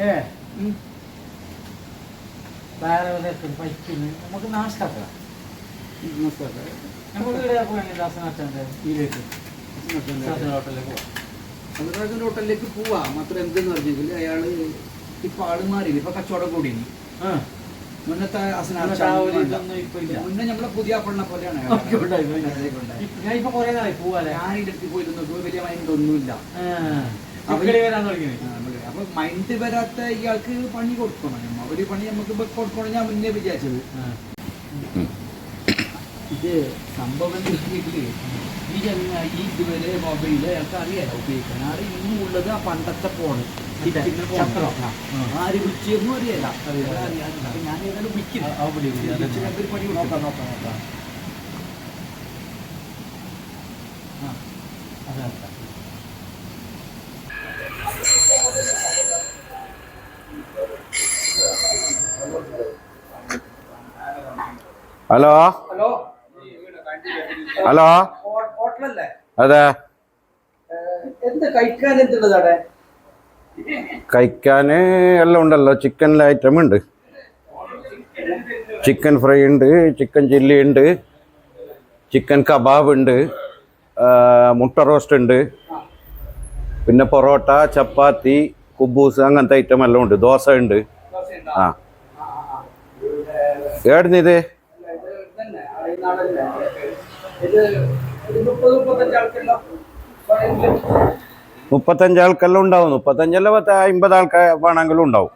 ഏ നമുക്ക് നാശാക്കാം. നമുക്ക് ഇവിടെ പോയി ദാസനാച്ചന്റെ ഇതിലേക്ക് ദാസന ഹോട്ടലിലേക്ക് പോവാം. അമൃതാജൻ ഹോട്ടലിലേക്ക് പോവാ. മാത്രം എന്തെന്ന് പറഞ്ഞെങ്കിൽ അയാൾ ഇപ്പൊ ആൾ മാറി ഇപ്പൊ കച്ചവടം കൂടി ആ. മുന്നത്തെ മുന്നേ നമ്മളെ പുതിയ പെണ്ണ പോലെയാണ് ഞാൻ ഇപ്പൊ കുറേ നാളായി പോവാല്ലേ? ഞാൻ ഇതിലെത്തി പോയിരുന്നു വലിയ മൈൻഡ് ഒന്നുമില്ല അവർ വരാൻ തുടങ്ങി. അപ്പൊ മൈൻഡ് വരാത്ത ഇയാൾക്ക് പണി കൊടുക്കണം. നമ്മ. ഒരു പണി നമുക്ക് കൊടുക്കണം ഞാൻ മുന്നേ വിചാരിച്ചത്. ഇത് സംഭവം എന്താ വെച്ചിട്ടുണ്ടെങ്കിൽ ഈ ചങ്ങായി ഇതുവരെ മൊബൈൽ അയാൾക്ക് അറിയാം ഉപയോഗിക്കാൻ. ആറ് ഇന്നും ഉള്ളത് ആ പണ്ടത്തെ ഫോണ്. ആര് വിളിച്ചൊന്നും അറിയല്ല. ഞാൻ ഏതായാലും വിളിക്കും. പണി നോക്കാം നോക്കാം നോക്കാം. ആ. അതെ. ഹലോ? ഹലോ? അതെ. കഴിക്കാൻ എല്ലാം ഉണ്ടല്ലോ. ചിക്കനിലെ ഐറ്റം ഉണ്ട്. ചിക്കൻ ഫ്രൈ ഉണ്ട് ചിക്കൻ ചില്ലി ഉണ്ട് ചിക്കൻ കബാബ് ഉണ്ട് മുട്ട റോസ്റ്റ് ഉണ്ട്. പിന്നെ പൊറോട്ട ചപ്പാത്തി കുബൂസ് അങ്ങനത്തെ ഐറ്റം എല്ലാം ഉണ്ട്. ദോശ ഉണ്ട്. ആ. ഏടുന്ന് ഇത് ഇത് ഒരു മുപ്പത് മുപ്പത്തഞ്ച് ആൾക്കുള്ള മുപ്പത്തഞ്ച് ആൾക്കെല്ലാം ഉണ്ടാവും. മുപ്പത്തഞ്ചല്ല പത്ത് അമ്പത് ആൾക്കാർ വേണമെങ്കിലും ഉണ്ടാവും.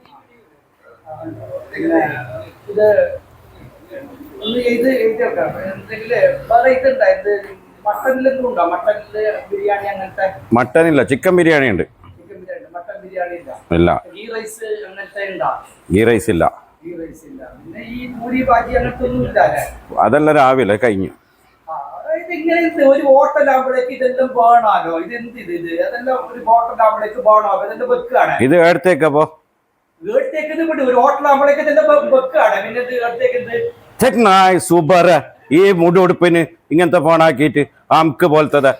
ഇത് ഒന്ന് ഇത് എഴുതിയേക്കാം എന്തെങ്കിലും വേറെ ഇത് മട്ടനിലൊന്നും ഉണ്ടോ? മട്ടനിൽ ബിരിയാണി അങ്ങനത്തെ? മട്ടൻ ചിക്കൻ ബിരിയാണി ഉണ്ട്. ഇല്ല. ഗീ റൈസ് ഇല്ല. അതെല്ലാം രാവിലെ കഴിഞ്ഞു. ഒരു ഇതെല്ലാം ഇതെന്ത് ഇത്? ഇത് അതെല്ലാം ഒരു ഹോട്ടൽ ആകുമ്പോഴേക്ക് വേണോ ഇതെല്ലാം വെക്കുകയാണ് ഇത് എടുത്തേക്കപ്പോ വിട്. ഒരു ഇതെല്ലാം വെക്കുകയാണ് പിന്നെ ഇത് സൂപ്പർ ഈ മുടി ഉടുപ്പിന് ഇങ്ങനത്തെ ഫോണാക്കിയിട്ട് അമുക്ക് പോലത്തെ